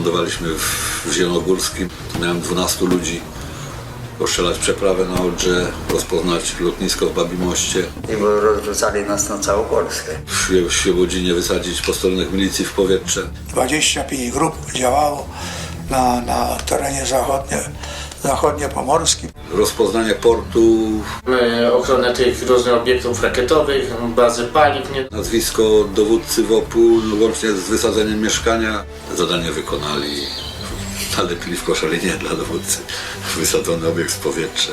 Wylądowaliśmy w, w Zielonogórskim. Miałem 12 ludzi. Postrzelać przeprawę na Odrze, rozpoznać lotnisko w Babimoście, I rozrzucali nas na całą Polskę. w, Świe- w Świebodzinie wysadzić posterunek milicji w powietrze. 25 grup działało na, na terenie zachodnie, zachodniopomorskim. Rozpoznanie portu, Mamy ochronę tych różnych obiektów rakietowych, bazy paliw, nie? nazwisko dowódcy WOP-u, łącznie z wysadzeniem mieszkania. Zadanie wykonali. Nalepili w koszalinie dla dowódcy. Wysadzony obiekt w powietrze.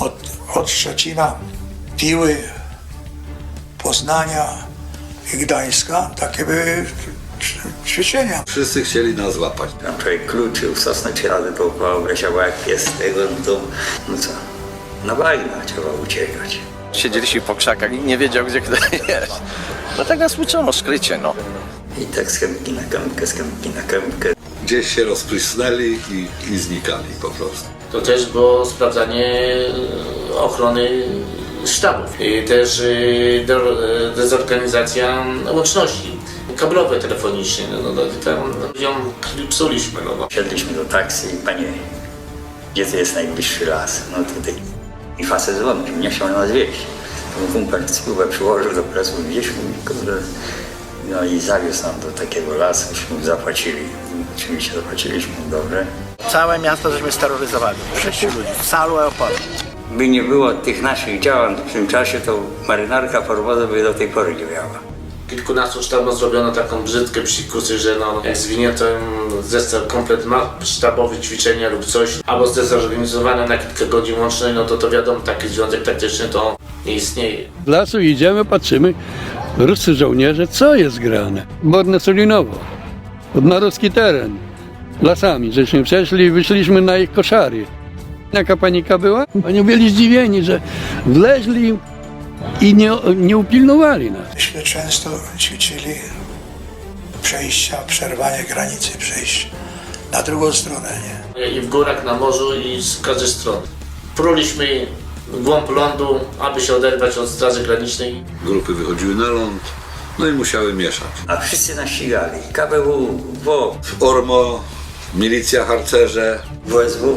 Od, od Szczecina, Piły, Poznania i Gdańska takie były ćwiczenia. Wszyscy chcieli nas złapać. Tam człowiek kluczył, sosnąć rady dookoła, wleciał jak pies tego, no to, no co, na bagna trzeba uciekać. Siedzieliśmy po krzakach i nie wiedział, gdzie kto jest. Dlatego nas uczono skrycie, no. I tak z kępki na kępkę, z kępki na kępkę. Gdzieś się rozprysnęli i, i znikali po prostu. To też było sprawdzanie e, ochrony sztabów. I też e, e, dezorganizacja łączności kablowe telefoniczne. No, no, no, tam ludziom psuliśmy. No, no. Wsiedliśmy do taksy i panie, gdzie to jest najbliższy las? No tutaj. I facet dzwonił, nie chciał nas wieść. To kumpel spróbę przyłożył do presu, mówi, kurde. No i zawiózł nam do takiego lasu, myśmy zapłacili. Oczywiście zapłaciliśmy dobrze. Całe miasto żeśmy steroryzowali. Sześciu ludzi. W calu Eopolu. By nie było tych naszych działań w tym czasie, to marynarka formoza by do tej pory nie miała. Kilkunastu sztabom zrobiono taką brzydkę psikusy, że no, jak zwinięto zestaw komplet sztabowy ćwiczenia lub coś, albo zdezorganizowane na kilka godzin łącznej, no to to wiadomo, taki związek taktyczny to nie istnieje. Z lasu idziemy, patrzymy, ruscy żołnierze, co jest grane? Borne Solinowo, na ruski teren, lasami, żeśmy przeszli i wyszliśmy na ich koszary. Jaka panika była? Oni byli zdziwieni, że wleźli i nie, nie upilnowali nas. Myśmy często ćwiczyli przejścia, przerwanie granicy przejść na drugą stronę, nie? I w górach, na morzu i z każdej strony. Pruliśmy w głąb lądu, aby się oderwać od straży granicznej. Grupy wychodziły na ląd, no i musiały mieszać. A wszyscy nas ścigali. KBW, WO, Ormo, milicja, harcerze, WSW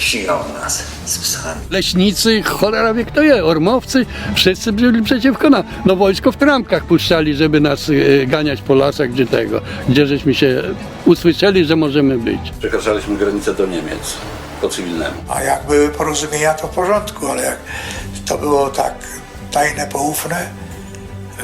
ścigał nas z psami. Leśnicy, cholera wie kto je, ormowcy, wszyscy byli przeciwko nam. No wojsko w trampkach puszczali, żeby nas e, ganiać po lasach, gdzie tego, gdzie żeśmy się usłyszeli, że możemy być. Przekraczaliśmy granicę do Niemiec po cywilnemu. A jak były porozumienia, to w porządku, ale jak to było tak tajne, poufne,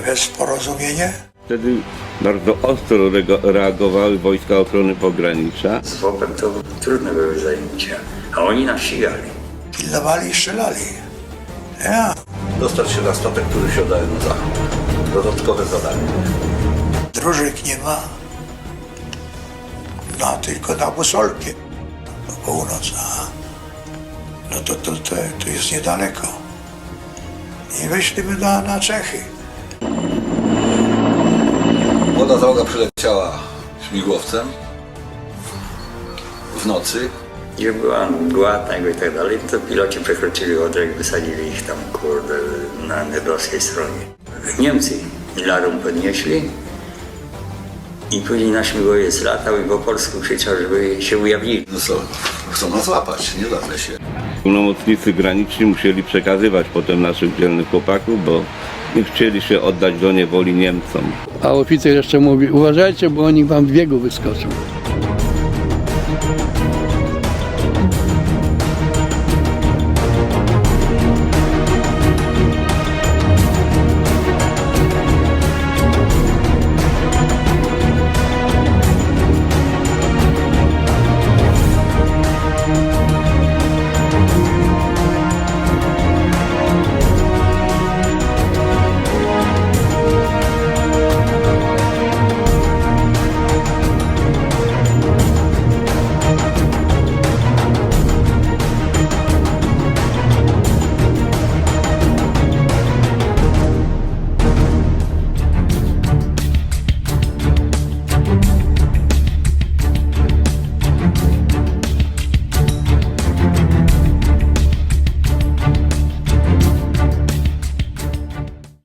bez porozumienia, Wtedy bardzo ostro reagowały wojska ochrony pogranicza. Z WOP-em to trudne były zajęcia. A oni nas ścigali. pilnowali i strzelali. Ja, Dostać się na statek, który siada na zachód. Dodatkowe zadanie. dróżek nie ma, no tylko na busolkie, na północ, a no to, to, to, to jest niedaleko. I wyszliśmy na, na Czechy. Młoda załoga przyleciała śmigłowcem w nocy. Gdzie była mgła tego i tak dalej, to piloci przekroczyli Odrę i wysadzili ich tam, kurde, na nedowskiej stronie. Niemcy Ilarum podnieśli i później na śmigłowiec latał i po polsku krzyczał, żeby się ujawnili. No co, chcą nas złapać, nie damy się. Pełnomocnicy graniczni musieli przekazywać potem naszych dzielnych chłopaków, bo nie chcieli się oddać do niewoli Niemcom. A oficer jeszcze mówi, uważajcie, bo oni wam w biegu wyskoczą.